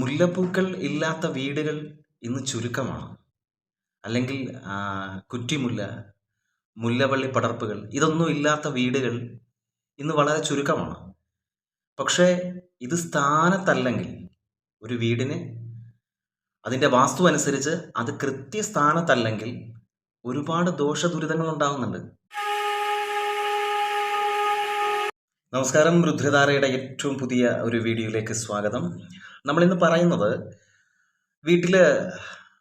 മുല്ലപ്പൂക്കൾ ഇല്ലാത്ത വീടുകൾ ഇന്ന് ചുരുക്കമാണ്. അല്ലെങ്കിൽ കുറ്റിമുല്ല മുല്ലവള്ളി പടർപ്പുകൾ ഇതൊന്നും ഇല്ലാത്ത വീടുകൾ ഇന്ന് വളരെ ചുരുക്കമാണ്. പക്ഷേ ഇത് സ്ഥാനത്തല്ലെങ്കിൽ ഒരു വീടിന് അതിന്റെ വാസ്തു അനുസരിച്ച് അത് കൃത്യസ്ഥാനത്തല്ലെങ്കിൽ ഒരുപാട് ദോഷദുരിതങ്ങൾ ഉണ്ടാകുന്നുണ്ട്. നമസ്കാരം രുദ്രധാരയുടെ ഏറ്റവും പുതിയ ഒരു വീഡിയോയിലേക്ക് സ്വാഗതം. നമ്മളിന്ന് പറയുന്നത് വീട്ടിൽ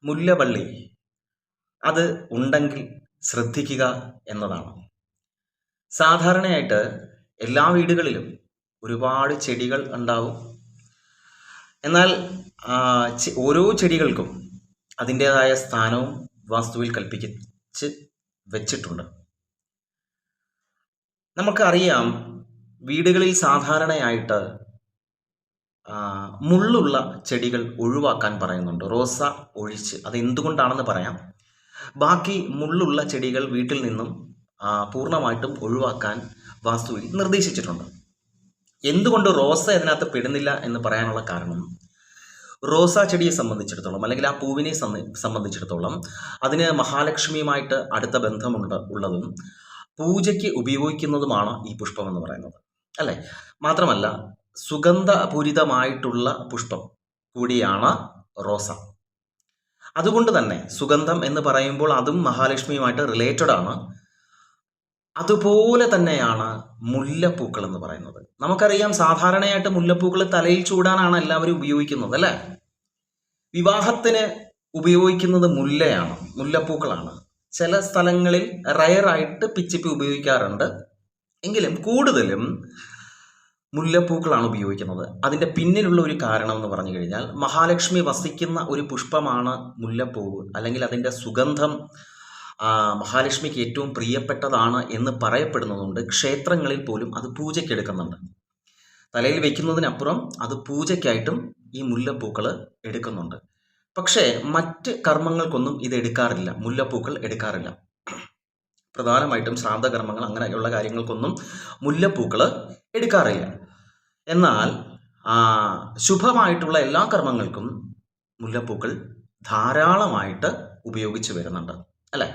മുല്ലവള്ളി അത് ഉണ്ടെങ്കിൽ ശ്രദ്ധിക്കുക എന്നതാണ്. സാധാരണയായിട്ട് എല്ലാ വീടുകളിലും ഒരുപാട് ചെടികൾ ഉണ്ടാവും. എന്നാൽ ഓരോ ചെടികൾക്കും അതിന്റേതായ സ്ഥാനവും വാസ്തുവിൽ കൽപ്പിച്ച് വെച്ചിട്ടുണ്ട്. നമുക്കറിയാം വീടുകളിൽ സാധാരണയായിട്ട് മുള്ളുള്ള ചെടികൾ ഒഴിവാക്കാൻ പറയുന്നുണ്ട്. റോസ ഒഴിച്ച് അത് എന്തുകൊണ്ടാണെന്ന് പറയാം. ബാക്കി മുള്ളുള്ള ചെടികൾ വീട്ടിൽ നിന്നും പൂർണമായിട്ടും ഒഴിവാക്കാൻ വാസ്തുവിൽ നിർദ്ദേശിച്ചിട്ടുണ്ട്. എന്തുകൊണ്ട് റോസ ഇതിനകത്ത് പെടുന്നില്ല എന്ന് പറയാനുള്ള കാരണം? റോസാ ചെടിയെ സംബന്ധിച്ചിടത്തോളം അല്ലെങ്കിൽ ആ പൂവിനെ സംബന്ധിച്ചിടത്തോളം അതിന് മഹാലക്ഷ്മിയുമായിട്ട് അടുത്ത ബന്ധമുണ്ട് ഉള്ളതും പൂജയ്ക്ക് ഉപയോഗിക്കുന്നതുമാണ് ഈ പുഷ്പം എന്ന് പറയുന്നത്. അല്ലേ? മാത്രമല്ല സുഗന്ധപൂരിതമായിട്ടുള്ള പുഷ്പം കൂടിയാണ് റോസ. അതുകൊണ്ട് തന്നെ സുഗന്ധം എന്ന് പറയുമ്പോൾ അതും മഹാലക്ഷ്മിയുമായിട്ട് റിലേറ്റഡ് ആണ്. അതുപോലെ തന്നെയാണ് മുല്ലപ്പൂക്കൾ എന്ന് പറയുന്നത്. നമുക്കറിയാം സാധാരണയായിട്ട് മുല്ലപ്പൂക്കൾ തലയിൽ ചൂടാനാണ് എല്ലാവരും ഉപയോഗിക്കുന്നത് അല്ലേ? വിവാഹത്തിന് ഉപയോഗിക്കുന്നത് മുല്ലയാണ് മുല്ലപ്പൂക്കളാണ്. ചില സ്ഥലങ്ങളിൽ റയറായിട്ട് പിച്ചിപ്പി ഉപയോഗിക്കാറുണ്ട്. എങ്കിലും കൂടുതലും മുല്ലപ്പൂക്കളാണ് ഉപയോഗിക്കുന്നത്. അതിന്റെ പിന്നിലുള്ള ഒരു കാരണം എന്ന് പറഞ്ഞു കഴിഞ്ഞാൽ മഹാലക്ഷ്മി വസിക്കുന്ന ഒരു പുഷ്പമാണ് മുല്ലപ്പൂവ്. അല്ലെങ്കിൽ അതിന്റെ സുഗന്ധം മഹാലക്ഷ്മിക്ക് ഏറ്റവും പ്രിയപ്പെട്ടതാണ് എന്ന് പറയപ്പെടുന്നതുകൊണ്ട് ക്ഷേത്രങ്ങളിൽ പോലും അത് പൂജയ്ക്ക് തലയിൽ വയ്ക്കുന്നതിനപ്പുറം അത് പൂജയ്ക്കായിട്ടും ഈ മുല്ലപ്പൂക്കൾ എടുക്കുന്നുണ്ട്. പക്ഷേ മറ്റ് കർമ്മങ്ങൾക്കൊന്നും ഇത് എടുക്കാറില്ല. മുല്ലപ്പൂക്കൾ എടുക്കാറില്ല. പ്രധാനമായിട്ടും ശ്രാന്തകർമ്മങ്ങൾ അങ്ങനെയുള്ള കാര്യങ്ങൾക്കൊന്നും മുല്ലപ്പൂക്കൾ എടുക്കാറില്ല. എന്നാൽ ശുഭമായിട്ടുള്ള എല്ലാ കർമ്മങ്ങൾക്കും മുല്ലപ്പൂക്കൾ ധാരാളമായിട്ട് ഉപയോഗിച്ച് വരുന്നുണ്ട് അല്ലേ?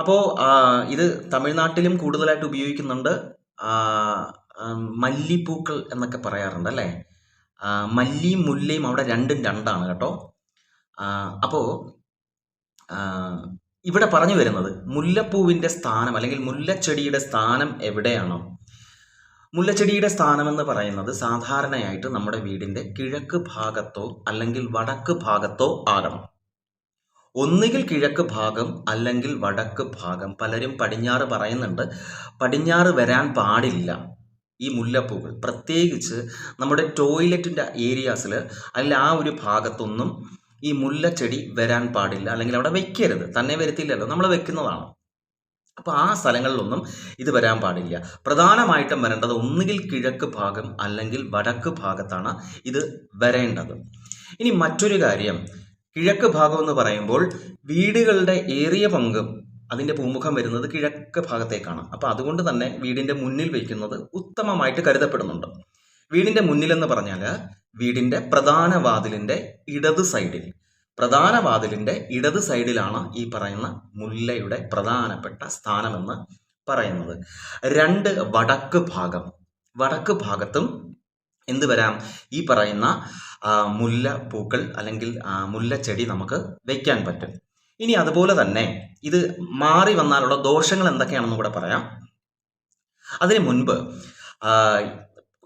അപ്പോൾ ഇത് തമിഴ്നാട്ടിലും കൂടുതലായിട്ട് ഉപയോഗിക്കുന്നുണ്ട് മല്ലിപ്പൂക്കൾ എന്നൊക്കെ പറയാറുണ്ട് അല്ലേ? മല്ലിയും മുല്ലയും അവിടെ രണ്ടും രണ്ടാണ് കേട്ടോ. അപ്പോൾ ഇവിടെ പറഞ്ഞു വരുന്നത് മുല്ലപ്പൂവിന്റെ സ്ഥാനം അല്ലെങ്കിൽ മുല്ലച്ചെടിയുടെ സ്ഥാനം എവിടെയാണോ? മുല്ലച്ചെടിയുടെ സ്ഥാനം എന്ന് പറയുന്നത് സാധാരണയായിട്ട് നമ്മുടെ വീടിന്റെ കിഴക്ക് ഭാഗത്തോ അല്ലെങ്കിൽ വടക്ക് ഭാഗത്തോ ആകണം ഒന്നുകിൽ കിഴക്ക് ഭാഗം അല്ലെങ്കിൽ വടക്ക് ഭാഗം. പലരും പടിഞ്ഞാറ് പറയുന്നുണ്ട് പടിഞ്ഞാറ് വരാൻ പാടില്ല ഈ മുല്ലപ്പൂകൾ പ്രത്യേകിച്ച് നമ്മുടെ ടോയ്ലറ്റിന്റെ ഏരിയാസിൽ അല്ലെങ്കിൽ ആ ഒരു ഭാഗത്തൊന്നും ഈ മുല്ലച്ചെടി വരാൻ പാടില്ല. അല്ലെങ്കിൽ അവിടെ വെക്കരുത്. തന്നെ വരുത്തില്ലല്ലോ. നമ്മൾ വെക്കുന്നതാണ്. അപ്പോൾ ആ സ്ഥലങ്ങളിലൊന്നും ഇത് വരാൻ പാടില്ല. പ്രധാനമായിട്ടും വരേണ്ടത് ഒന്നുകിൽ കിഴക്ക് ഭാഗം അല്ലെങ്കിൽ വടക്ക് ഭാഗത്താണ് ഇത് വരേണ്ടത്. ഇനി മറ്റൊരു കാര്യം കിഴക്ക് ഭാഗം എന്ന് പറയുമ്പോൾ വീടുകളുടെ ഏറിയ പങ്കും അതിന്റെ പൂമുഖം വരുന്നത് കിഴക്ക് ഭാഗത്തേക്കാണ്. അപ്പോൾ അതുകൊണ്ട് തന്നെ വീടിന്റെ മുന്നിൽ വയ്ക്കുന്നത് ഉത്തമമായിട്ട് കരുതപ്പെടുന്നുണ്ട്. വീടിന്റെ മുന്നിലെന്ന് പറഞ്ഞാൽ വീടിന്റെ പ്രധാന വാതിലിന്റെ ഇടത് സൈഡിൽ. പ്രധാന വാതിലിന്റെ ഇടത് സൈഡിലാണ് ഈ പറയുന്ന മുല്ലയുടെ പ്രധാനപ്പെട്ട സ്ഥാനമെന്ന് പറയുന്നത്. രണ്ട് വടക്ക് ഭാഗം. വടക്ക് ഭാഗത്തും എന്ത് വരാം? ഈ പറയുന്ന മുല്ല പൂക്കൾ അല്ലെങ്കിൽ മുല്ല ചെടി നമുക്ക് വെക്കാൻ പറ്റും. ഇനി അതുപോലെ തന്നെ ഇത് മാറി വന്നാലുള്ള ദോഷങ്ങൾ എന്തൊക്കെയാണെന്ന് കൂടെ പറയാം. അതിനു മുൻപ്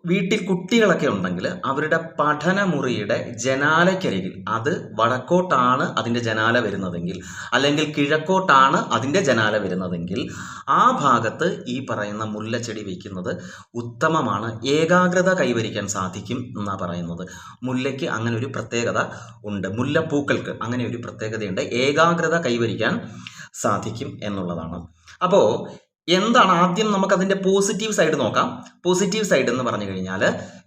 വീട്ടിൽ കുട്ടികളൊക്കെ ഉണ്ടെങ്കിൽ അവരുടെ പഠനമുറിയുടെ ജനാലയ്ക്കരികിൽ അത് വടക്കോട്ടാണ് അതിന്റെ ജനാല വരുന്നതെങ്കിൽ അല്ലെങ്കിൽ കിഴക്കോട്ടാണ് അതിന്റെ ജനാല വരുന്നതെങ്കിൽ ആ ഭാഗത്ത് ഈ പറയുന്ന മുല്ലച്ചെടി വയ്ക്കുന്നത് ഉത്തമമാണ് ഏകാഗ്രത കൈവരിക്കാൻ സാധിക്കും എന്നാണ് പറയുന്നത്. മുല്ലയ്ക്ക് അങ്ങനെ ഒരു പ്രത്യേകത ഉണ്ട്. മുല്ലപ്പൂക്കൾക്ക് അങ്ങനെ ഒരു പ്രത്യേകതയുണ്ട്. ഏകാഗ്രത കൈവരിക്കാൻ സാധിക്കും എന്നുള്ളതാണ്. അപ്പോൾ എന്താണ് ആദ്യം നമുക്ക് അതിന്റെ പോസിറ്റീവ് സൈഡ് നോക്കാം. പോസിറ്റീവ് സൈഡ് എന്ന് പറഞ്ഞു കഴിഞ്ഞാൽ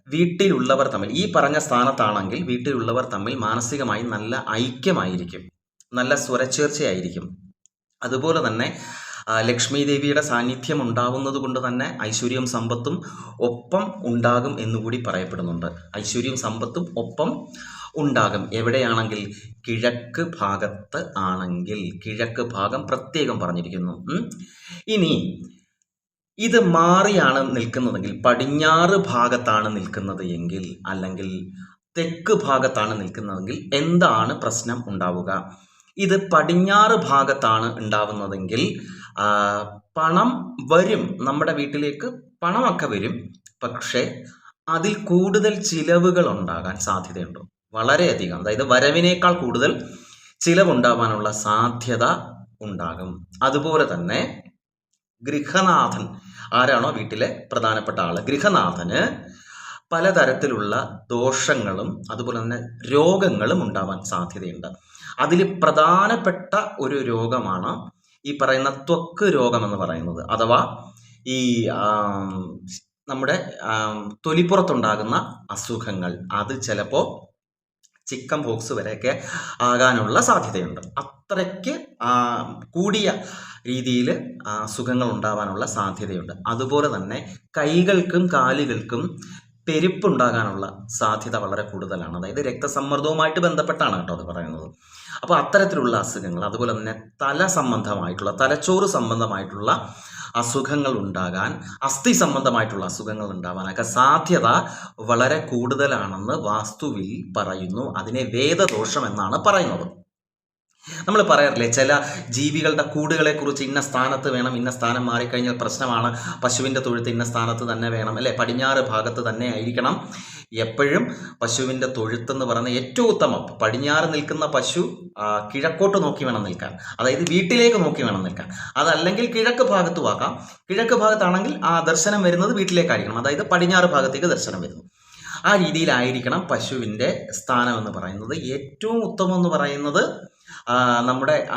വീട്ടിലുള്ളവർ തമ്മിൽ ഈ പറഞ്ഞ സ്ഥാനത്താണെങ്കിൽ വീട്ടിലുള്ളവർ തമ്മിൽ മാനസികമായി നല്ല ഐക്യമായിരിക്കും. നല്ല സ്വരച്ചേർച്ചയായിരിക്കും. അതുപോലെ തന്നെ ലക്ഷ്മി ദേവിയുടെ സാന്നിധ്യം ഉണ്ടാവുന്നത് കൊണ്ട് തന്നെ ഐശ്വര്യവും സമ്പത്തും ഒപ്പം ഉണ്ടാകും എന്നുകൂടി പറയപ്പെടുന്നുണ്ട്. ഐശ്വര്യവും സമ്പത്തും ഒപ്പം ഉണ്ടാകും. എവിടെയാണെങ്കിൽ? കിഴക്ക് ഭാഗത്ത് ആണെങ്കിൽ. കിഴക്ക് ഭാഗം പ്രത്യേകം പറഞ്ഞിരിക്കുന്നു. ഇനി ഇത് മാറിയാണ് നിൽക്കുന്നതെങ്കിൽ പടിഞ്ഞാറ് ഭാഗത്താണ് നിൽക്കുന്നത് എങ്കിൽ അല്ലെങ്കിൽ തെക്ക് ഭാഗത്താണ് നിൽക്കുന്നതെങ്കിൽ എന്താണ് പ്രശ്നം ഉണ്ടാവുക? ഇത് പടിഞ്ഞാറ് ഭാഗത്താണ് ഉണ്ടാവുന്നതെങ്കിൽ പണം വരും. നമ്മുടെ വീട്ടിലേക്ക് പണമൊക്കെ വരും. പക്ഷേ അതിൽ കൂടുതൽ ചിലവുകൾ ഉണ്ടാകാൻ സാധ്യതയുണ്ട്? വളരെയധികം. അതായത് വരവിനേക്കാൾ കൂടുതൽ ചിലവുണ്ടാവാനുള്ള സാധ്യത ഉണ്ടാകും. അതുപോലെ തന്നെ ഗൃഹനാഥൻ ആരാണോ വീട്ടിലെ പ്രധാനപ്പെട്ട ആൾ? ഗൃഹനാഥന് പലതരത്തിലുള്ള ദോഷങ്ങളും അതുപോലെ തന്നെ രോഗങ്ങളും ഉണ്ടാവാൻ സാധ്യതയുണ്ട്. അതിൽ പ്രധാനപ്പെട്ട ഒരു രോഗമാണ് ഈ പറയുന്ന ത്വക്ക് രോഗം എന്ന് പറയുന്നത്. അഥവാ ഈ നമ്മുടെ തൊലിപ്പുറത്തുണ്ടാകുന്ന അസുഖങ്ങൾ. അത് ചിലപ്പോൾ ചിക്കൻ ബോക്സ് വരെയൊക്കെ ആകാനുള്ള സാധ്യതയുണ്ട്. അത്രയ്ക്ക് കൂടിയ രീതിയിൽ അസുഖങ്ങൾ ഉണ്ടാവാനുള്ള സാധ്യതയുണ്ട്. അതുപോലെ തന്നെ കൈകൾക്കും കാലുകൾക്കും പെരുപ്പുണ്ടാകാനുള്ള സാധ്യത വളരെ കൂടുതലാണ്. അതായത് രക്തസമ്മർദ്ദവുമായിട്ട് ബന്ധപ്പെട്ടാണ് കേട്ടോ അത് പറയുന്നത്. അപ്പോൾ അത്തരത്തിലുള്ള അസുഖങ്ങൾ അതുപോലെ തന്നെ തല സംബന്ധമായിട്ടുള്ള തലച്ചോറ് സംബന്ധമായിട്ടുള്ള അസുഖങ്ങൾ ഉണ്ടാകാൻ അസ്ഥി സംബന്ധമായിട്ടുള്ള അസുഖങ്ങൾ ഉണ്ടാവാനൊക്കെ സാധ്യത വളരെ കൂടുതലാണെന്ന് വാസ്തുവിൽ പറയുന്നു. അതിനെ വേദദോഷം എന്നാണ് പറയുന്നത്. നമ്മൾ പറയാറില്ലേ ചില ജീവികളുടെ കൂടുകളെ കുറിച്ച് ഇന്ന സ്ഥാനത്ത് വേണം ഇന്ന സ്ഥാനം മാറിക്കഴിഞ്ഞാൽ പ്രശ്നമാണ് പശുവിന്റെ തൊഴുത്ത് ഇന്ന സ്ഥാനത്ത് തന്നെ വേണം അല്ലേ? പടിഞ്ഞാറ് ഭാഗത്ത് തന്നെ ആയിരിക്കണം. എപ്പോഴും പശുവിന്റെ തൊഴുത്തെന്ന് പറയുന്ന ഏറ്റവും ഉത്തമം. പടിഞ്ഞാറ് നിൽക്കുന്ന പശു കിഴക്കോട്ട് നോക്കി വേണം നിൽക്കാൻ. അതായത് വീട്ടിലേക്ക് നോക്കി വേണം നിൽക്കാൻ. അതല്ലെങ്കിൽ കിഴക്ക് ഭാഗത്ത് ആക്കാം കിഴക്ക് ഭാഗത്താണെങ്കിൽ ആ ദർശനം വരുന്നത് വീട്ടിലേക്കായിരിക്കണം. അതായത് പടിഞ്ഞാറ് ഭാഗത്തേക്ക് ദർശനം വരുന്നു. ആ രീതിയിലായിരിക്കണം പശുവിന്റെ സ്ഥാനം എന്ന് പറയുന്നത്. ഏറ്റവും ഉത്തമം എന്ന് പറയുന്നത് നമ്മുടെ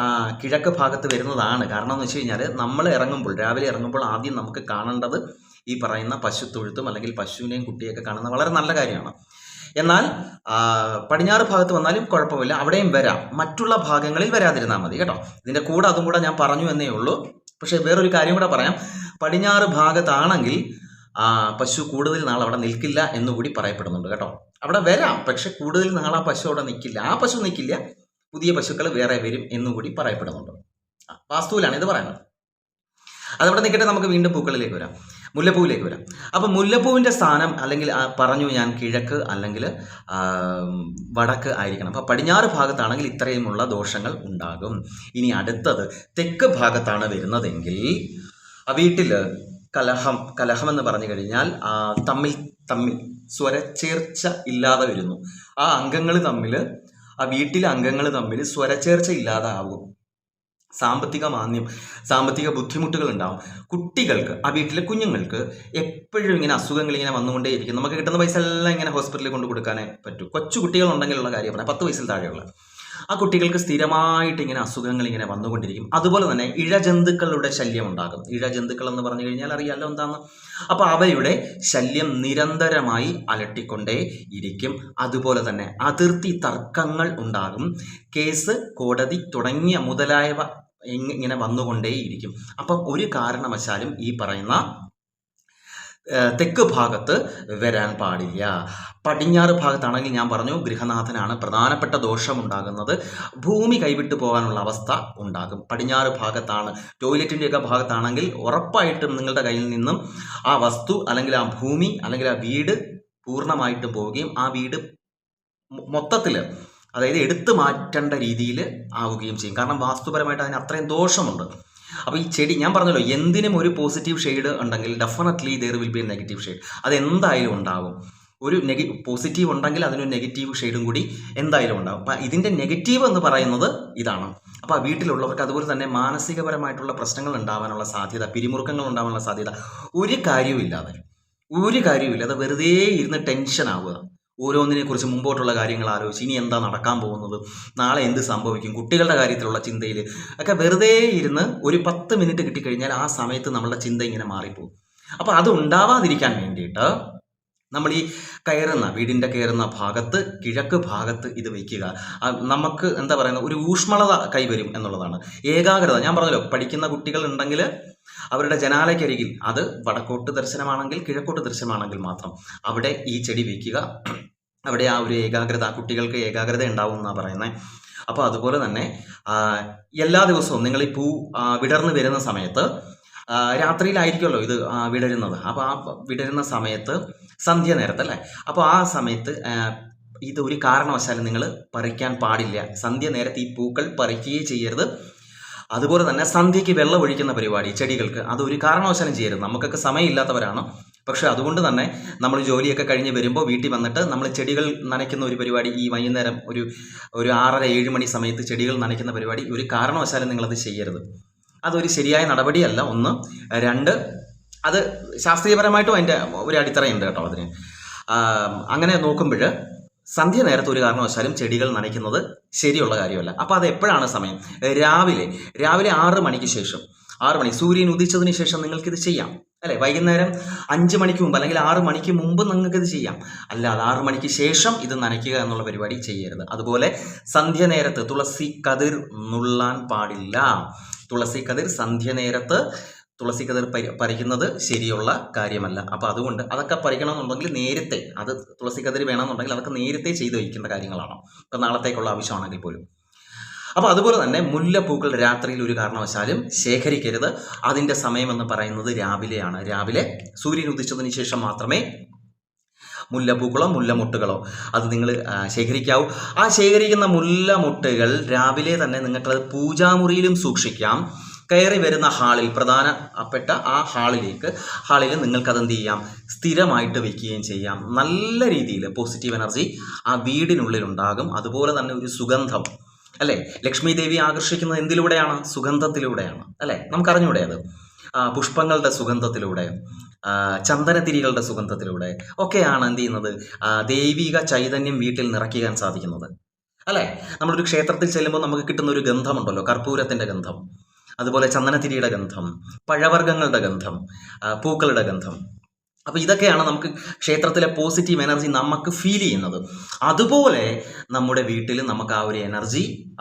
കിഴക്ക് ഭാഗത്ത് വരുന്നതാണ്. കാരണം എന്ന് വെച്ച് കഴിഞ്ഞാൽ നമ്മൾ ഇറങ്ങുമ്പോൾ രാവിലെ ഇറങ്ങുമ്പോൾ ആദ്യം നമുക്ക് കാണേണ്ടത് ഈ പറയുന്ന പശു തൊഴുത്തും അല്ലെങ്കിൽ പശുവിനെയും കുട്ടിയൊക്കെ കാണുന്ന വളരെ നല്ല കാര്യമാണ്. എന്നാൽ പടിഞ്ഞാറ് ഭാഗത്ത് വന്നാലും കുഴപ്പമില്ല. അവിടെയും വരാം. മറ്റുള്ള ഭാഗങ്ങളിൽ വരാതിരുന്നാൽ മതി കേട്ടോ. ഇതിന്റെ കൂടെ അതും കൂടെ ഞാൻ പറഞ്ഞു എന്നേ ഉള്ളൂ. പക്ഷേ വേറൊരു കാര്യം കൂടെ പറയാം. പടിഞ്ഞാറ് ഭാഗത്താണെങ്കിൽ പശു കൂടുതൽ നാൾ അവിടെ നിൽക്കില്ല എന്നുകൂടി പറയപ്പെടുന്നുണ്ട് കേട്ടോ. അവിടെ വരാം. പക്ഷെ കൂടുതൽ നാൾ ആ പശു അവിടെ നിൽക്കില്ല. ആ പശു നിൽക്കില്ല. പുതിയ പശുക്കൾ വേറെ വരും എന്നുകൂടി പറയപ്പെടുന്നുണ്ട്. വാസ്തുവിലാണ് ഇത് പറയുന്നത്. അതവിടെ നിൽക്കട്ടെ നമുക്ക് വീണ്ടും പൂക്കളിലേക്ക് വരാം. മുല്ലപ്പൂവിലേക്ക് വരാം. അപ്പം മുല്ലപ്പൂവിന്റെ സ്ഥാനം അല്ലെങ്കിൽ പറഞ്ഞു ഞാൻ കിഴക്ക് അല്ലെങ്കിൽ വടക്ക് ആയിരിക്കണം. അപ്പം പടിഞ്ഞാറ് ഭാഗത്താണെങ്കിൽ ഇത്രയുമുള്ള ദോഷങ്ങൾ ഉണ്ടാകും. ഇനി അടുത്തത് തെക്ക് ഭാഗത്താണ് വരുന്നതെങ്കിൽ ആ വീട്ടിൽ കലഹം കലഹം എന്ന് പറഞ്ഞു കഴിഞ്ഞാൽ തമ്മിൽ തമ്മിൽ സ്വരച്ചേർച്ച ഇല്ലാതെ വരുന്നു. ആ അംഗങ്ങൾ തമ്മിൽ ആ വീട്ടിലെ അംഗങ്ങൾ തമ്മിൽ സ്വരച്ചേർച്ച ഇല്ലാതെ ആകും സാമ്പത്തിക മാന്യം സാമ്പത്തിക ബുദ്ധിമുട്ടുകൾ ഉണ്ടാവും. കുട്ടികൾക്ക് ആ വീട്ടിലെ കുഞ്ഞുങ്ങൾക്ക് എപ്പോഴും ഇങ്ങനെ അസുഖങ്ങൾ ഇങ്ങനെ വന്നുകൊണ്ടേ ഇരിക്കും നമുക്ക് കിട്ടുന്ന പൈസ എല്ലാം ഇങ്ങനെ ഹോസ്പിറ്റലിൽ കൊണ്ട് കൊടുക്കാനേ പറ്റൂ. കൊച്ചു കുട്ടികൾ കുട്ടികളുണ്ടെങ്കിലുള്ള കാര്യം പറയാം പത്ത് വയസ്സിൽ താഴെയുള്ള. ആ കുട്ടികൾക്ക് സ്ഥിരമായിട്ട് ഇങ്ങനെ അസുഖങ്ങൾ ഇങ്ങനെ വന്നുകൊണ്ടിരിക്കും. അതുപോലെ തന്നെ ഇഴജന്തുക്കളുടെ ശല്യം ഉണ്ടാകും. ഇഴജന്തുക്കൾ എന്ന് പറഞ്ഞു കഴിഞ്ഞാൽ അറിയാലോ എന്താണ് അപ്പോൾ അവയുടെ ശല്യം നിരന്തരമായി അലട്ടിക്കൊണ്ടേ ഇരിക്കും. അതുപോലെ തന്നെ അതിർത്തി തർക്കങ്ങൾ ഉണ്ടാകും. കേസ് കോടതി തുടങ്ങിയ മുതലായവ ഇങ്ങനെ വന്നുകൊണ്ടേയിരിക്കും. അപ്പം ഒരു കാരണവശാലും ഈ പറയുന്ന തെക്ക് ഭാഗത്ത് വരാൻ പാടില്ല. പടിഞ്ഞാറ് ഭാഗത്താണെങ്കിൽ ഞാൻ പറഞ്ഞു ഗൃഹനാഥനാണ് പ്രധാനപ്പെട്ട ദോഷം ഉണ്ടാകുന്നത് ഭൂമി കൈവിട്ടു പോകാനുള്ള അവസ്ഥ ഉണ്ടാകും. പടിഞ്ഞാറ് ഭാഗത്താണ് ടോയ്ലറ്റിന്റെയൊക്കെ ഭാഗത്താണെങ്കിൽ ഉറപ്പായിട്ടും നിങ്ങളുടെ കയ്യിൽ നിന്നും ആ വസ്തു അല്ലെങ്കിൽ ആ ഭൂമി അല്ലെങ്കിൽ ആ വീട് പൂർണമായിട്ടും പോവുകയും ആ വീട് മൊത്തത്തിൽ അതായത് എടുത്തു മാറ്റേണ്ട രീതിയിൽ ആവുകയും ചെയ്യും. കാരണം വാസ്തുപരമായിട്ട് അതിന് അത്രയും ദോഷമുണ്ട്. അപ്പോൾ ഈ ചെടി ഞാൻ പറഞ്ഞല്ലോ എന്തിനും ഒരു പോസിറ്റീവ് ഷെയ്ഡ് ഉണ്ടെങ്കിൽ definitely there will be a negative shade അത് എന്തായാലും ഉണ്ടാവും. ഒരു നെഗ പോസിറ്റീവ് ഉണ്ടെങ്കിൽ അതിനൊരു നെഗറ്റീവ് ഷെയ്ഡും കൂടി എന്തായാലും ഉണ്ടാവും. അപ്പം ഇതിന്റെ നെഗറ്റീവ് എന്ന് പറയുന്നത് ഇതാണ്. അപ്പോൾ ആ വീട്ടിലുള്ളവർക്ക് അതുപോലെ തന്നെ മാനസികപരമായിട്ടുള്ള പ്രശ്നങ്ങൾ ഉണ്ടാവാനുള്ള സാധ്യത പിരിമുറുക്കങ്ങൾ ഉണ്ടാവാനുള്ള സാധ്യത ഒരു കാര്യവും ഇല്ലാതെ ഒരു കാര്യവും ഇല്ലാതെ വെറുതെ ഇരുന്ന് ടെൻഷൻ ആവുക. ഓരോന്നിനെ കുറിച്ച് മുമ്പോട്ടുള്ള കാര്യങ്ങൾ ആലോചിച്ച് ഇനി എന്താ നടക്കാൻ പോകുന്നത്? നാളെ എന്ത് സംഭവിക്കും? കുട്ടികളുടെ കാര്യത്തിലുള്ള ചിന്തയിൽ ഒക്കെ വെറുതെ ഇരുന്ന് ഒരു പത്ത് മിനിറ്റ് കിട്ടിക്കഴിഞ്ഞാൽ ആ സമയത്ത് നമ്മളുടെ ചിന്ത ഇങ്ങനെ മാറിപ്പോകും. അപ്പോൾ അത് ഉണ്ടാവാതിരിക്കാൻ വേണ്ടിയിട്ട് നമ്മൾ ഈ കയറുന്ന വീടിന്റെ കയറുന്ന ഭാഗത്ത് കിഴക്ക് ഭാഗത്ത് ഇത് വയ്ക്കുക. നമുക്ക് എന്താ പറയുന്നത് ഒരു ഊഷ്മളത കൈവരും എന്നുള്ളതാണ്. ഏകാഗ്രത. ഞാൻ പറഞ്ഞല്ലോ പഠിക്കുന്ന കുട്ടികൾ ഉണ്ടെങ്കിൽ അവരുടെ ജനാലയ്ക്കരികിൽ അത് വടക്കോട്ട് ദർശനമാണെങ്കിൽ കിഴക്കോട്ട് ദർശനമാണെങ്കിൽ മാത്രം. അവിടെ ഈ ചെടി വയ്ക്കുക. അവിടെ ആ ഒരു ഏകാഗ്രത കുട്ടികൾക്ക് ഏകാഗ്രത ഉണ്ടാവും എന്നാണ് പറയുന്നത് അപ്പോൾ അതുപോലെ തന്നെ എല്ലാ ദിവസവും നിങ്ങൾ ഈ പൂ വിടർന്നു വരുന്ന സമയത്ത് രാത്രിയിലായിരിക്കുമല്ലോ ഇത് വിടരുന്നത്. അപ്പോൾ ആ വിടരുന്ന സമയത്ത് സന്ധ്യ നേരത്ത് അല്ലേ? അപ്പോൾ ആ സമയത്ത് ഇത് ഒരു കാരണവശാലും നിങ്ങൾ പറിക്കാൻ പാടില്ല. സന്ധ്യ നേരത്ത് ഈ പൂക്കൾ പറിക്കുകയേ ചെയ്യരുത്. അതുപോലെ തന്നെ സന്ധ്യയ്ക്ക് വെള്ളം ഒഴിക്കുന്ന പരിപാടി ചെടികൾക്ക് അത് ഒരു കാരണവശാലും ചെയ്യരുത്. നമുക്കൊക്കെ സമയമില്ലാത്തവരാണ്. പക്ഷെ അതുകൊണ്ട് തന്നെ നമ്മൾ ജോലിയൊക്കെ കഴിഞ്ഞ് വരുമ്പോൾ വീട്ടിൽ വന്നിട്ട് നമ്മൾ ചെടികൾ നനയ്ക്കുന്ന ഒരു പരിപാടി ഈ വൈകുന്നേരം ഒരു ഒരു ആറര ഏഴ് മണി സമയത്ത് ചെടികൾ നനയ്ക്കുന്ന പരിപാടി ഒരു കാരണവശാലും നിങ്ങളത് ചെയ്യരുത്. അതൊരു ശരിയായ നടപടിയല്ല. ഒന്ന്. രണ്ട്. അത് ശാസ്ത്രീയപരമായിട്ടും അതിന്റെ ഒരു അടിത്തറയുണ്ട് കേട്ടോ അതിന്. അങ്ങനെ നോക്കുമ്പോൾ സന്ധ്യ നേരത്ത് ഒരു കാരണവശാലും ചെടികൾ നനയ്ക്കുന്നത് ശരിയുള്ള കാര്യമല്ല. അപ്പോൾ അത് എപ്പോഴാണ് സമയം? രാവിലെ. രാവിലെ ആറ് മണിക്ക് ശേഷം. ആറ് മണി. സൂര്യൻ ഉദിച്ചതിന് ശേഷം നിങ്ങൾക്കിത് ചെയ്യാം. അല്ലേ? വൈകുന്നേരം അഞ്ച് മണിക്ക് മുമ്പ് അല്ലെങ്കിൽ ആറ് മണിക്ക് മുമ്പ് നിങ്ങൾക്കിത് ചെയ്യാം. അല്ലാതെ ആറ് മണിക്ക് ശേഷം ഇത് നനയ്ക്കുക എന്നുള്ള പരിപാടി ചെയ്യരുത്. അതുപോലെ സന്ധ്യ നേരത്ത് തുളസി കതിർ നുള്ളാൻ പാടില്ല. തുളസി കതിർ സന്ധ്യ നേരത്ത് തുളസി കതിർ പറിക്കുന്നത് ശരിയുള്ള കാര്യമല്ല. അപ്പോൾ അതുകൊണ്ട് അതൊക്കെ പറിക്കണമെന്നുണ്ടെങ്കിൽ നേരത്തെ അത് തുളസി കതിർ വേണമെന്നുണ്ടെങ്കിൽ അതൊക്കെ നേരത്തെ ചെയ്തു വയ്ക്കേണ്ട കാര്യങ്ങളാണ്. ഇപ്പം നാളത്തേക്കുള്ള ആവശ്യമാണെങ്കിൽ പോലും. അപ്പോൾ അതുപോലെ തന്നെ മുല്ലപ്പൂക്കൾ രാത്രിയിൽ ഒരു കാരണവശാലും ശേഖരിക്കരുത്. അതിന്റെ സമയമെന്ന് പറയുന്നത് രാവിലെയാണ്. രാവിലെ സൂര്യൻ ഉദിച്ചതിന് ശേഷം മാത്രമേ മുല്ലപ്പൂക്കളോ മുല്ലമുട്ടുകളോ അത് നിങ്ങൾ ശേഖരിക്കാവൂ. ആ ശേഖരിക്കുന്ന മുല്ലമുട്ടുകൾ രാവിലെ തന്നെ നിങ്ങൾക്കത് പൂജാമുറിയിലും സൂക്ഷിക്കാം. കയറി വരുന്ന ഹാളിൽ പ്രധാനപ്പെട്ട ആ ഹാളിലേക്ക് ഹാളിൽ നിങ്ങൾക്കത് എന്ത് ചെയ്യാം? സ്ഥിരമായിട്ട് വയ്ക്കുകയും ചെയ്യാം. നല്ല രീതിയിൽ പോസിറ്റീവ് എനർജി ആ വീടിനുള്ളിൽ ഉണ്ടാകും. അതുപോലെ തന്നെ ഒരു സുഗന്ധം അല്ലേ? ലക്ഷ്മി ദേവി ആകർഷിക്കുന്നത് എന്തിലൂടെയാണ്? സുഗന്ധത്തിലൂടെയാണ് അല്ലേ? നമുക്കറിഞ്ഞൂടെ അത്? പുഷ്പങ്ങളുടെ സുഗന്ധത്തിലൂടെ ചന്ദനത്തിരികളുടെ സുഗന്ധത്തിലൂടെ ഒക്കെയാണ് എന്ത് ചെയ്യുന്നത്? ദൈവിക ചൈതന്യം വീട്ടിൽ നിറയ്ക്കാൻ സാധിക്കുന്നത് അല്ലേ? നമ്മളൊരു ക്ഷേത്രത്തിൽ ചെല്ലുമ്പോൾ നമുക്ക് കിട്ടുന്ന ഒരു ഗന്ധമുണ്ടല്ലോ കർപ്പൂരത്തിന്റെ ഗന്ധം. അതുപോലെ ചന്ദനത്തിരിയുടെ ഗന്ധം പഴവർഗങ്ങളുടെ ഗന്ധം പൂക്കളുടെ ഗന്ധം. അപ്പോൾ ഇതൊക്കെയാണ് നമുക്ക് ക്ഷേത്രത്തിലെ പോസിറ്റീവ് എനർജി നമുക്ക് ഫീൽ ചെയ്യുന്നത്. അതുപോലെ നമ്മുടെ വീട്ടിൽ നമുക്ക് ആ ഒരു എനർജി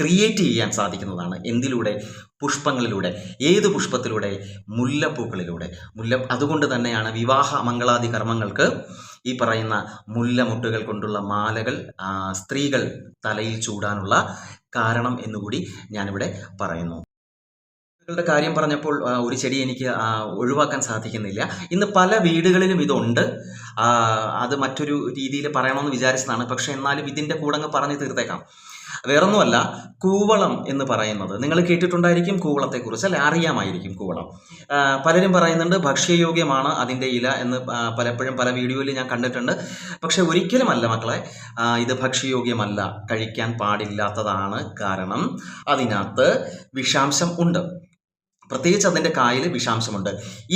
ക്രിയേറ്റ് ചെയ്യാൻ സാധിക്കുന്നതാണ്. എന്തിലൂടെ? പുഷ്പങ്ങളിലൂടെ. ഏത് പുഷ്പത്തിലൂടെ? മുല്ലപ്പൂക്കളിലൂടെ. മുല്ല അതുകൊണ്ട് തന്നെയാണ് വിവാഹ മംഗളാദി കർമ്മങ്ങൾക്ക് ഈ പറയുന്ന മുല്ലമുട്ടുകൾ കൊണ്ടുള്ള മാലകൾ സ്ത്രീകൾ തലയിൽ ചൂടാനുള്ള കാരണം എന്നുകൂടി ഞാനിവിടെ പറയുന്നു. യുടെ കാര്യം പറഞ്ഞപ്പോൾ ഒരു ചെടി എനിക്ക് ഒഴിവാക്കാൻ സാധിക്കുന്നില്ല. ഇന്ന് പല വീടുകളിലും ഇതുണ്ട്. അത് മറ്റൊരു രീതിയിൽ പറയണമെന്ന് വിചാരിച്ചതാണ്. പക്ഷെ എന്നാലും ഇതിന്റെ കൂടങ്ങ് പറഞ്ഞു തീർത്തേക്കാം. വേറൊന്നുമല്ല കൂവളം എന്ന് പറയുന്നത്. നിങ്ങൾ കേട്ടിട്ടുണ്ടായിരിക്കും കൂവളത്തെക്കുറിച്ച് അല്ലെ? അറിയാമായിരിക്കും കൂവളം. പലരും പറയുന്നുണ്ട് ഭക്ഷ്യയോഗ്യമാണ് അതിന്റെ ഇല എന്ന് പലപ്പോഴും പല വീഡിയോയിൽ ഞാൻ കണ്ടിട്ടുണ്ട്. പക്ഷെ ഒരിക്കലുമല്ല മക്കളെ ഇത് ഭക്ഷ്യയോഗ്യമല്ല. കഴിക്കാൻ പാടില്ലാത്തതാണ് കാരണം അതിനകത്ത് വിഷാംശം ഉണ്ട്. പ്രത്യേകിച്ച് അതിന്റെ കായിൽ വിഷാംശമുണ്ട്.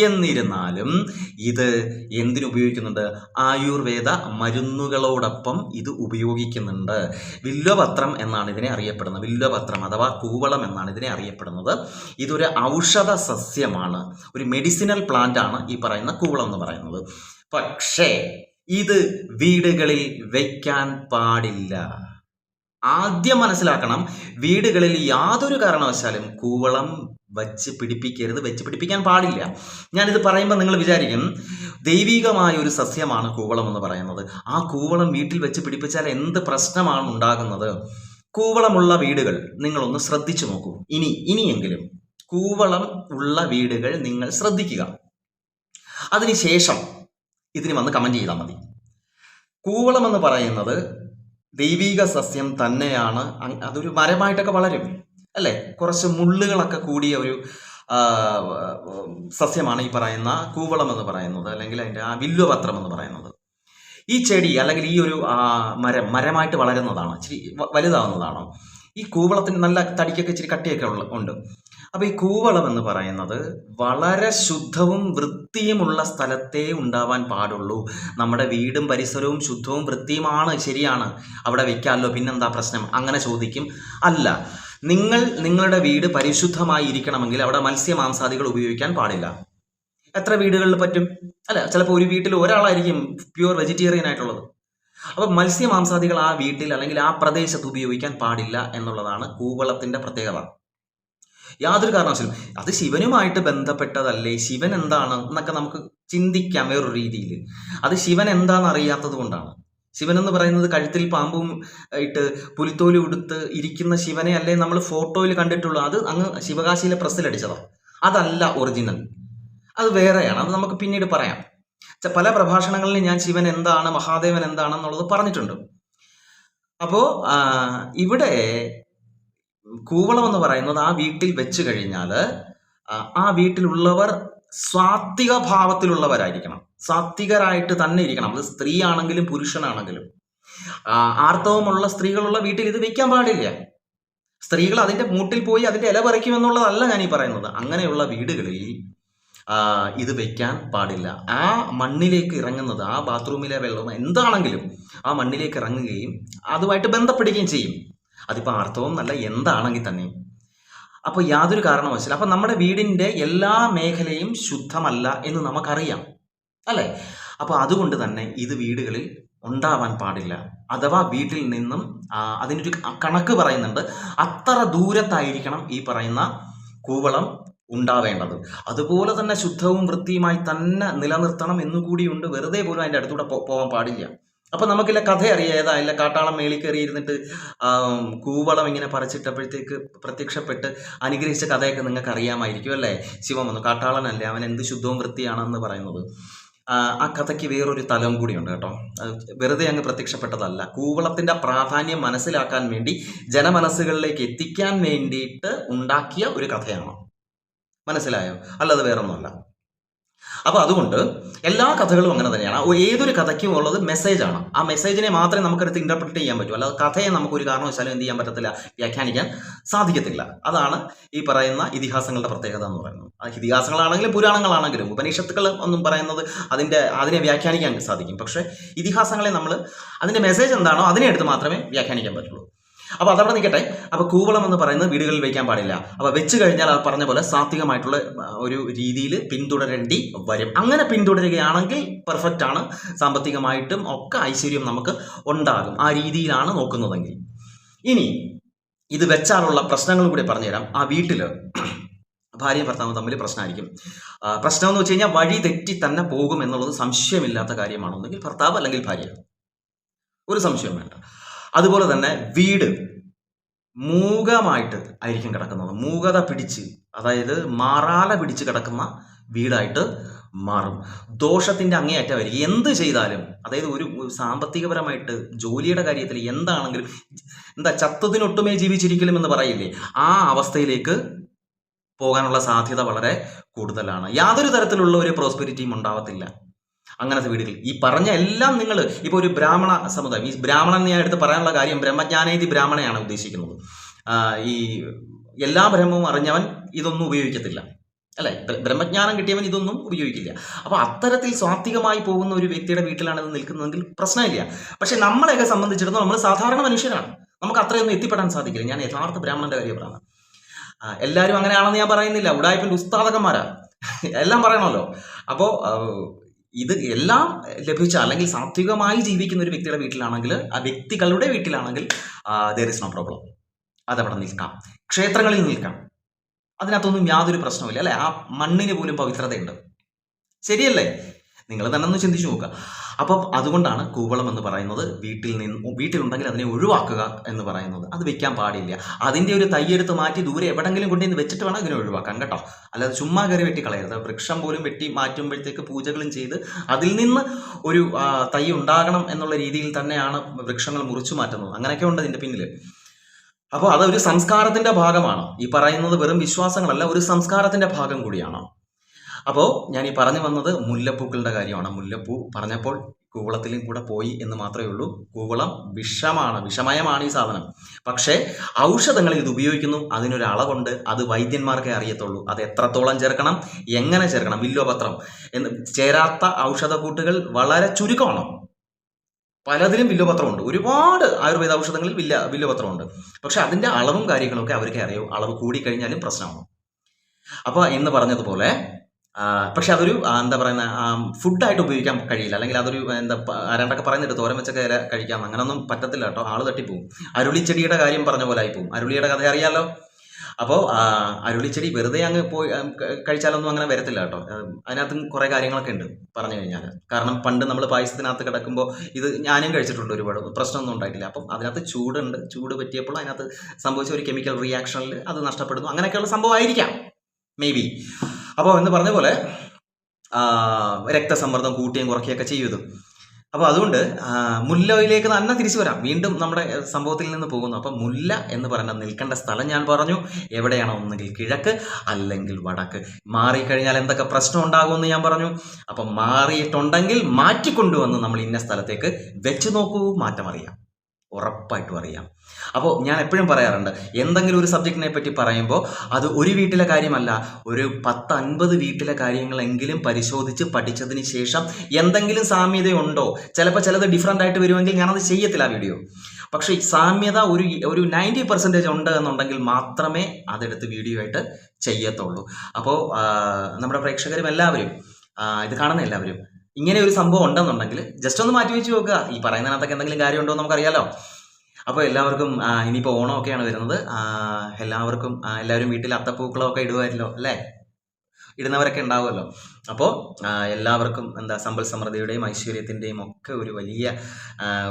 എന്നിരുന്നാലും ഇത് എന്തിനുപയോഗിക്കുന്നുണ്ട്? ആയുർവേദ മരുന്നുകളോടൊപ്പം ഇത് ഉപയോഗിക്കുന്നുണ്ട്. വില്വപത്രം എന്നാണ് ഇതിനെ അറിയപ്പെടുന്നത്. വില്വപത്രം അഥവാ കൂവളം എന്നാണ് ഇതിനെ അറിയപ്പെടുന്നത്. ഇതൊരു ഔഷധ സസ്യമാണ്. ഒരു മെഡിസിനൽ പ്ലാന്റ് ആണ് ഈ പറയുന്ന കൂവളം എന്ന് പറയുന്നത്. പക്ഷേ ഇത് വീടുകളിൽ വയ്ക്കാൻ പാടില്ല. ആദ്യം മനസ്സിലാക്കണം വീടുകളിൽ യാതൊരു കാരണവശാലും കൂവളം വച്ച് പിടിപ്പിക്കരുത് വെച്ച് പിടിപ്പിക്കാൻ പാടില്ല. ഞാനിത് പറയുമ്പോൾ നിങ്ങൾ വിചാരിക്കും ദൈവികമായ ഒരു സസ്യമാണ് കൂവളം എന്ന് പറയുന്നത്. ആ കൂവളം വീട്ടിൽ വെച്ച് പിടിപ്പിച്ചാൽ എന്ത് പ്രശ്നമാണ് ഉണ്ടാകുന്നത്? കൂവളമുള്ള വീടുകൾ നിങ്ങളൊന്ന് ശ്രദ്ധിച്ചു നോക്കൂ. ഇനി ഇനിയെങ്കിലും കൂവളം ഉള്ള വീടുകൾ നിങ്ങൾ ശ്രദ്ധിക്കുക. അതിനുശേഷം ഇതിന് വന്ന് കമന്റ് ചെയ്താൽ മതി. കൂവളം എന്ന് പറയുന്നത് ദൈവിക സസ്യം തന്നെയാണ്. അതൊരു മരമായിട്ടൊക്കെ വളരും അല്ലേ? കുറച്ച് മുള്ളുകളൊക്കെ കൂടിയ ഒരു സസ്യമാണ് ഈ പറയുന്ന കൂവളം എന്ന് പറയുന്നത് അല്ലെങ്കിൽ അതിന്റെ ആ വില്ലുപത്രം എന്ന് പറയുന്നത്. ഈ ചെടി അല്ലെങ്കിൽ ഈ ഒരു മരം മരമായിട്ട് വളരുന്നതാണ് ഇച്ചിരി വലുതാവുന്നതാണ്? ഈ കൂവളത്തിന് നല്ല തടിക്കൊക്കെ ഇച്ചിരി കട്ടിയൊക്കെ ഉള്ള ഉണ്ട്. അപ്പോൾ ഈ കൂവളം എന്ന് പറയുന്നത് വളരെ ശുദ്ധവും വൃത്തിയുമുള്ള സ്ഥലത്തേ ഉണ്ടാവാൻ പാടുള്ളൂ. നമ്മുടെ വീടും പരിസരവും ശുദ്ധവും വൃത്തിയുമാണ് ശരിയാണ്. അവിടെ വെക്കാമല്ലോ പിന്നെന്താ പ്രശ്നം? അങ്ങനെ ചോദിക്കും. അല്ല നിങ്ങൾ നിങ്ങളുടെ വീട് പരിശുദ്ധമായി ഇരിക്കണമെങ്കിൽ അവിടെ മത്സ്യമാംസാദികൾ ഉപയോഗിക്കാൻ പാടില്ല. എത്ര വീടുകളിൽ പറ്റും? അല്ല ചിലപ്പോൾ ഒരു വീട്ടിൽ ഒരാളായിരിക്കും പ്യുവർ വെജിറ്റേറിയൻ ആയിട്ടുള്ളത്. അപ്പോൾ മത്സ്യമാംസാദികൾ ആ വീട്ടിൽ അല്ലെങ്കിൽ ആ പ്രദേശത്ത് ഉപയോഗിക്കാൻ പാടില്ല എന്നുള്ളതാണ് കൂവളത്തിന്റെ പ്രത്യേകത. യാതൊരു കാരണവശാലും അത് ശിവനുമായിട്ട് ബന്ധപ്പെട്ടതല്ലേ? ശിവൻ എന്താണ് എന്നൊക്കെ നമുക്ക് ചിന്തിക്കാം വേറൊരു രീതിയിൽ അത് ശിവൻ എന്താണെന്ന് അറിയാത്തത് കൊണ്ടാണ്. ശിവൻ എന്ന് പറയുന്നത് കഴുത്തിൽ പാമ്പും ഇട്ട് പുലിത്തോലി ഉടുത്ത് ഇരിക്കുന്ന ശിവനെ അല്ലേ നമ്മൾ ഫോട്ടോയിൽ കണ്ടിട്ടുള്ളൂ. അത് അങ്ങ് ശിവകാശിയിലെ പ്രസ്സിലടിച്ചതാണ് അതല്ല ഒറിജിനൽ. അത് വേറെയാണ്. അത് നമുക്ക് പിന്നീട് പറയാം. പല പ്രഭാഷണങ്ങളിലും ഞാൻ ശിവൻ എന്താണ് മഹാദേവൻ എന്താണെന്നുള്ളത് പറഞ്ഞിട്ടുണ്ട്. അപ്പോ ഇവിടെ കൂവളം എന്ന് പറയുന്നത് ആ വീട്ടിൽ വെച്ച് കഴിഞ്ഞാൽ ആ വീട്ടിലുള്ളവർ സ്വാത്വിക ഭാവത്തിലുള്ളവരായിരിക്കണം. സാത്വികരായിട്ട് തന്നെ ഇരിക്കണം. അത് സ്ത്രീ ആണെങ്കിലും പുരുഷനാണെങ്കിലും ആർത്തവമുള്ള സ്ത്രീകളുള്ള വീട്ടിൽ ഇത് വെക്കാൻ പാടില്ല. സ്ത്രീകൾ അതിന്റെ മൂട്ടിൽ പോയി അതിന്റെ ഇല പറിക്കുമെന്നുള്ളതല്ല ഞാൻ ഈ പറയുന്നത്. അങ്ങനെയുള്ള വീടുകളിൽ ഇത് വെക്കാൻ പാടില്ല. ആ മണ്ണിലേക്ക് ഇറങ്ങുന്നത് ആ ബാത്റൂമിലെ വെള്ളം എന്താണെങ്കിലും ആ മണ്ണിലേക്ക് ഇറങ്ങുകയും അതുമായിട്ട് ബന്ധപ്പെടുകയും ചെയ്യും. അതിപ്പോൾ ആർത്തവം നല്ല എന്താണെങ്കിൽ തന്നെ. അപ്പോൾ യാതൊരു കാരണവശാലും അപ്പോൾ നമ്മുടെ വീടിന്റെ എല്ലാ മേഖലയും ശുദ്ധമല്ല എന്ന് നമുക്കറിയാം. അല്ലേ? അപ്പോൾ അതുകൊണ്ട് തന്നെ ഇത് വീടുകളിൽ ഉണ്ടാവാൻ പാടില്ല. അഥവാ വീട്ടിൽ നിന്നും അതിനൊരു കണക്ക് പറയുന്നുണ്ട്. അത്ര ദൂരത്തായിരിക്കണം ഈ പറയുന്ന കൂവളം ഉണ്ടാവേണ്ടത്. അതുപോലെ തന്നെ ശുദ്ധവും വൃത്തിയുമായി തന്നെ നിലനിർത്തണം എന്നുകൂടിയുണ്ട് വെറുതെ പോലും അതിന്റെ അടുത്തൂടെ പോകാൻ പാടില്ല. അപ്പൊ നമുക്കില്ല കഥ അറിയാം. ഏതാ ഇല്ല കാട്ടാളം മേളിൽ കയറി ഇരുന്നിട്ട് കൂവളം ഇങ്ങനെ പറിച്ചിട്ടപ്പോഴത്തേക്ക് പ്രത്യക്ഷപ്പെട്ട് അനുഗ്രഹിച്ച കഥയൊക്കെ നിങ്ങൾക്ക് അറിയാമായിരിക്കും അല്ലേ? ശിവം വന്നു. കാട്ടാളനല്ലേ അവൻ എന്ത് ശുദ്ധവും വൃത്തിയാണെന്ന് പറയുന്നത്. ആ കഥയ്ക്ക് വേറൊരു തലം കൂടിയുണ്ട് കേട്ടോ. വെറുതെ അങ്ങ് പ്രത്യക്ഷപ്പെട്ടതല്ല. കൂവളത്തിന്റെ പ്രാധാന്യം മനസ്സിലാക്കാൻ വേണ്ടി ജനമനസ്സുകളിലേക്ക് എത്തിക്കാൻ വേണ്ടിയിട്ട് ഉണ്ടാക്കിയ ഒരു കഥയാണ്. മനസ്സിലായോ? അല്ലാതെ വേറൊന്നുമല്ല. അപ്പൊ അതുകൊണ്ട് എല്ലാ കഥകളും അങ്ങനെ തന്നെയാണ്. ഏതൊരു കഥയ്ക്കും ഉള്ളത് മെസ്സേജാണ് ആ മെസ്സേജിനെ മാത്രമേ നമുക്കെടുത്ത് ഇന്റർപ്രിറ്റ് ചെയ്യാൻ പറ്റൂ. അല്ലാതെ കഥയെ നമുക്ക് ഒരു കാരണവശാലും എന്ത് ചെയ്യാൻ പറ്റത്തില്ല വ്യാഖ്യാനിക്കാൻ സാധിക്കത്തില്ല. അതാണ് ഈ പറയുന്ന ഇതിഹാസങ്ങളുടെ പ്രത്യേകത എന്ന് പറയുന്നത്. ഇതിഹാസങ്ങളാണെങ്കിലും പുരാണങ്ങളാണെങ്കിലും ഉപനിഷത്തുക്കൾ ഒന്നും പറയുന്നത് അതിന്റെ അതിനെ വ്യാഖ്യാനിക്കാൻ സാധിക്കും. പക്ഷേ ഇതിഹാസങ്ങളെ നമ്മൾ അതിന്റെ മെസ്സേജ് എന്താണോ അതിനെ എടുത്ത് മാത്രമേ വ്യാഖ്യാനിക്കാൻ പറ്റുള്ളൂ. അപ്പോൾ അതവിടെ നിൽക്കട്ടെ. അപ്പോൾ കൂവളം എന്ന് പറയുന്നത് വീടുകളിൽ വയ്ക്കാൻ പാടില്ല. അപ്പോൾ വെച്ച് കഴിഞ്ഞാൽ അത് പറഞ്ഞ പോലെ സാത്വികമായിട്ടുള്ള ഒരു രീതിയിൽ പിന്തുടരേണ്ടി വരും. അങ്ങനെ പിന്തുടരുകയാണെങ്കിൽ പെർഫെക്റ്റ് ആണ്. സാമ്പത്തികമായിട്ടും ഒക്കെ ഐശ്വര്യം നമുക്ക് ഉണ്ടാകും. ആ രീതിയിലാണ് നോക്കുന്നതെങ്കിൽ. ഇനി ഇത് വെച്ചാലുള്ള പ്രശ്നങ്ങൾ കൂടി പറഞ്ഞുതരാം. ആ വീട്ടിൽ ഭാര്യയും ഭർത്താവും തമ്മിൽ പ്രശ്നമായിരിക്കും. പ്രശ്നം എന്ന് വെച്ച് കഴിഞ്ഞാൽ വഴി തെറ്റി തന്നെ പോകും എന്നുള്ളത് സംശയമില്ലാത്ത കാര്യമാണ് ഒന്നെങ്കിൽ ഭർത്താവ് അല്ലെങ്കിൽ ഭാര്യ. ഒരു സംശയം വേണ്ട. അതുപോലെ തന്നെ വീട് മൂകമായിട്ട് ആയിരിക്കും കിടക്കുന്നത്. മൂകത പിടിച്ച് അതായത് മാറാല പിടിച്ച് കിടക്കുന്ന വീടായിട്ട് മാറും. ദോഷത്തിന്റെ അങ്ങേയറ്റമായിരിക്കും എന്ത് ചെയ്താലും അതായത് ഒരു സാമ്പത്തികപരമായിട്ട് ജോലിയുടെ കാര്യത്തിൽ എന്താണെങ്കിലും എന്താ ചത്തതിനൊട്ടുമേ ജീവിച്ചിരിക്കലും എന്ന് പറയില്ലേ ആ അവസ്ഥയിലേക്ക് പോകാനുള്ള സാധ്യത വളരെ കൂടുതലാണ്. യാതൊരു തരത്തിലുള്ള ഒരു പ്രോസ്പെരിറ്റിയും ഉണ്ടാവത്തില്ല. അങ്ങനത്തെ വീടുകൾ. ഈ പറഞ്ഞ എല്ലാം നിങ്ങൾ ഇപ്പോൾ ഒരു ബ്രാഹ്മണ സമുദായം ഈ ബ്രാഹ്മണൻ ഞാൻ എടുത്ത് പറയാനുള്ള കാര്യം ബ്രഹ്മജ്ഞാനേതി ബ്രാഹ്മണയാണ് ഉദ്ദേശിക്കുന്നത്. ഈ എല്ലാ ബ്രഹ്മവും അറിഞ്ഞവൻ ഇതൊന്നും ഉപയോഗിക്കത്തില്ല. അല്ലെ? ബ്രഹ്മജ്ഞാനം കിട്ടിയവൻ ഇതൊന്നും ഉപയോഗിക്കില്ല. അപ്പൊ അത്തരത്തിൽ സ്വാത്വികമായി പോകുന്ന ഒരു വ്യക്തിയുടെ വീട്ടിലാണ് ഇത് നിൽക്കുന്നതെങ്കിൽ പ്രശ്നമില്ല. പക്ഷെ നമ്മളെയൊക്കെ സംബന്ധിച്ചിടത്തോളം നമ്മൾ സാധാരണ മനുഷ്യരാണ്. നമുക്ക് അത്രയൊന്നും എത്തിപ്പെടാൻ സാധിക്കില്ല. ഞാൻ യഥാർത്ഥ ബ്രാഹ്മണന്റെ കാര്യമാണ് എല്ലാവരും അങ്ങനെയാണെന്ന് ഞാൻ പറയുന്നില്ല. ഉടായ്പിന്റെ ഉസ്താദകന്മാരാ എല്ലാം പറയണമല്ലോ. അപ്പോ ആ, ഇത് എല്ലാം ലഭിച്ച അല്ലെങ്കിൽ സാത്വികമായി ജീവിക്കുന്ന ഒരു വ്യക്തിയുടെ വീട്ടിലാണെങ്കിൽ ആ വ്യക്തികളുടെ വീട്ടിലാണെങ്കിൽ ദർ ഇസ് നോ പ്രോബ്ലം അതവിടെ നിൽക്കാം. ക്ഷേത്രങ്ങളിൽ നിൽക്കാം. അതിനകത്തൊന്നും യാതൊരു പ്രശ്നവുമില്ല അല്ലെ? ആ മണ്ണിന് പോലും പവിത്രതയുണ്ട്. ശരിയല്ലേ? നിങ്ങൾ തന്നെ ഒന്ന് ചിന്തിച്ചു നോക്കുക. അപ്പം അതുകൊണ്ടാണ് കൂവളം എന്ന് പറയുന്നത് വീട്ടിൽ നിന്ന് വീട്ടിലുണ്ടെങ്കിൽ അതിനെ ഒഴിവാക്കുക എന്ന് പറയുന്നത്. അത് വെക്കാൻ പാടില്ല. അതിന്റെ ഒരു തയ്യെടുത്ത് മാറ്റി ദൂരെ എവിടെങ്കിലും കൊണ്ടുവന്ന് വെച്ചിട്ട് വേണം അതിനെ ഒഴിവാക്കാൻ കേട്ടോ. അല്ലാതെ ചുമ്മാ കയറി വെട്ടി കളയരുത്. വൃക്ഷം പോലും വെട്ടി മാറ്റുമ്പോഴത്തേക്ക് പൂജകളും ചെയ്ത് അതിൽ നിന്ന് ഒരു തൈ ഉണ്ടാകണം എന്നുള്ള രീതിയിൽ തന്നെയാണ് വൃക്ഷങ്ങൾ മുറിച്ചു മാറ്റുന്നത്. അങ്ങനെയൊക്കെ ഉണ്ട് ഇതിന്റെ പിന്നിൽ അപ്പോൾ അതൊരു സംസ്കാരത്തിന്റെ ഭാഗമാണ്. ഈ പറയുന്നത് വെറും വിശ്വാസങ്ങളല്ല ഒരു സംസ്കാരത്തിന്റെ ഭാഗം കൂടിയാണ്. അപ്പോൾ ഞാൻ ഈ പറഞ്ഞു വന്നത് മുല്ലപ്പൂക്കളുടെ കാര്യമാണ്. മുല്ലപ്പൂ പറഞ്ഞപ്പോൾ കൂവളത്തിലും കൂടെ പോയി എന്ന് മാത്രമേ ഉള്ളൂ. കൂവളം വിഷമാണ് വിഷമയമാണ് ഈ സാധനം. പക്ഷേ ഔഷധങ്ങളിൽ ഇത് ഉപയോഗിക്കുന്നു. അതിനൊരു അളവുണ്ട്. അത് വൈദ്യന്മാർക്കേ അറിയത്തുള്ളൂ. അത് എത്രത്തോളം ചേർക്കണം എങ്ങനെ ചേർക്കണം വില്ലോപത്രം എന്ന് ചേരാത്ത ഔഷധക്കൂട്ടുകൾ വളരെ ചുരുക്കമാണ്. പലതിലും വില്ലുപത്രമുണ്ട് ഒരുപാട് ആയുർവേദ ഔഷധങ്ങളിൽ വില്ല വില്ലുപത്രമുണ്ട് പക്ഷെ അതിന്റെ അളവും കാര്യങ്ങളൊക്കെ അവർക്ക് അറിയൂ. അളവ് കൂടിക്കഴിഞ്ഞാലും പ്രശ്നമാണ്. അപ്പോൾ എന്ന് പറഞ്ഞതുപോലെ പക്ഷെ അതൊരു എന്താ പറയുന്ന ഫുഡായിട്ട് ഉപയോഗിക്കാൻ കഴിയില്ല. അല്ലെങ്കിൽ അതൊരു എന്താ രണ്ടൊക്കെ പറയുന്നുണ്ട് തോരൻ വെച്ചൊക്കെ ഇല കഴിക്കാം. അങ്ങനൊന്നും പറ്റത്തില്ല കേട്ടോ. ആൾ തട്ടിപ്പോവും. അരുളിച്ചെടിയുടെ കാര്യം പറഞ്ഞ പോലെ ആയിപ്പോവും. അരുളിയുടെ കഥ അറിയാലോ? അപ്പോൾ അരുളിച്ചെടി വെറുതെ അങ്ങ് പോയി കഴിച്ചാലൊന്നും അങ്ങനെ വരത്തില്ല കേട്ടോ. അതിനകത്തും കുറേ കാര്യങ്ങളൊക്കെ ഉണ്ട് പറഞ്ഞു കഴിഞ്ഞാൽ കാരണം പണ്ട് നമ്മൾ പായസത്തിനകത്ത് കിടക്കുമ്പോൾ ഇത് ഞാനും കഴിച്ചിട്ടുണ്ട് ഒരുപാട്. പ്രശ്നമൊന്നും ഉണ്ടായിട്ടില്ല. അപ്പം അതിനകത്ത് ചൂടുണ്ട്. ചൂട് പറ്റിയപ്പോൾ അതിനകത്ത് സംഭവിച്ച ഒരു കെമിക്കൽ റിയാക്ഷനിൽ അത് നഷ്ടപ്പെടുന്നു. അങ്ങനെയൊക്കെയുള്ള സംഭവമായിരിക്കാം. മേ ബി അപ്പോൾ എന്ന് പറഞ്ഞ പോലെ രക്തസമ്മർദ്ദം കൂട്ടുകയും കുറയ്ക്കുകയൊക്കെ ചെയ്യും അപ്പോൾ അതുകൊണ്ട് മുല്ലയിലേക്ക് തന്നെ തിരിച്ചു വരാം. വീണ്ടും നമ്മുടെ സംഭവത്തിൽ നിന്ന് പോകുന്നു. അപ്പം മുല്ല എന്ന് പറഞ്ഞാൽ നിൽക്കേണ്ട സ്ഥലം ഞാൻ പറഞ്ഞു. എവിടെയാണോ ഒന്നുകിൽ കിഴക്ക് അല്ലെങ്കിൽ വടക്ക്. മാറിക്കഴിഞ്ഞാൽ എന്തൊക്കെ പ്രശ്നം ഉണ്ടാകുമെന്ന് ഞാൻ പറഞ്ഞു. അപ്പം മാറിയിട്ടുണ്ടെങ്കിൽ മാറ്റിക്കൊണ്ടുവന്ന് നമ്മൾ ഇന്ന സ്ഥലത്തേക്ക് വെച്ച് നോക്കൂ മാറ്റം അറിയാം. ഉറപ്പായിട്ടും അറിയാം. അപ്പോൾ ഞാൻ എപ്പോഴും പറയാറുണ്ട് എന്തെങ്കിലും ഒരു സബ്ജക്റ്റിനെ പറ്റി പറയുമ്പോൾ അത് ഒരു വീട്ടിലെ കാര്യമല്ല ഒരു പത്ത് അൻപത് വീട്ടിലെ കാര്യങ്ങളെങ്കിലും പരിശോധിച്ച് പഠിച്ചതിന് ശേഷം എന്തെങ്കിലും സാമ്യതയുണ്ടോ ചിലപ്പോൾ ചിലത് ഡിഫറെന്റ് ആയിട്ട് വരുമെങ്കിൽ ഞാനത് ചെയ്യത്തില്ല ആ വീഡിയോ പക്ഷേ സാമ്യത ഒരു ഒരു നയന്റി പെർസെന്റേജ് ഉണ്ട് എന്നുണ്ടെങ്കിൽ മാത്രമേ അതെടുത്ത് വീഡിയോ ആയിട്ട് ചെയ്യത്തുള്ളൂ. അപ്പോൾ നമ്മുടെ പ്രേക്ഷകരും എല്ലാവരും ഇത് കാണുന്ന എല്ലാവരും ഇങ്ങനെ ഒരു സംഭവം ഉണ്ടെന്നുണ്ടെങ്കിൽ ജസ്റ്റ് ഒന്ന് മാറ്റി വെച്ച് നോക്കുക. ഈ പറയുന്നതിനകത്തൊക്കെ എന്തെങ്കിലും കാര്യമുണ്ടോ എന്ന് നമുക്കറിയാലോ. അപ്പോൾ എല്ലാവർക്കും ഇനിയിപ്പോൾ ഓണമൊക്കെയാണ് വരുന്നത്. എല്ലാവർക്കും എല്ലാവരും വീട്ടിൽ അത്തപ്പൂക്കളമൊക്കെ ഇടുമായിരുന്നല്ലോ അല്ലേ? ഇടുന്നവരൊക്കെ ഉണ്ടാവുമല്ലോ. അപ്പോൾ എല്ലാവർക്കും എന്താ സമ്പൽ സമൃദ്ധിയുടെയും ഐശ്വര്യത്തിന്റെയും ഒക്കെ ഒരു വലിയ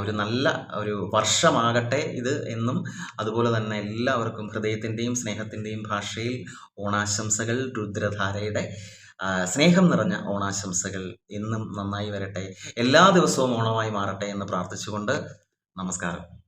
ഒരു നല്ല ഒരു വർഷമാകട്ടെ ഇത് എന്നും. അതുപോലെ തന്നെ എല്ലാവർക്കും ഹൃദയത്തിന്റെയും സ്നേഹത്തിന്റെയും ഭാഷയിൽ ഓണാശംസകൾ രുദ്രധാരയുടെ സ്നേഹം നിറഞ്ഞ ഓണാശംസകൾ എന്നും നന്നായി വരട്ടെ. എല്ലാ ദിവസവും ഓണമായി മാറട്ടെ എന്ന് പ്രാർത്ഥിച്ചുകൊണ്ട് നമസ്കാരം.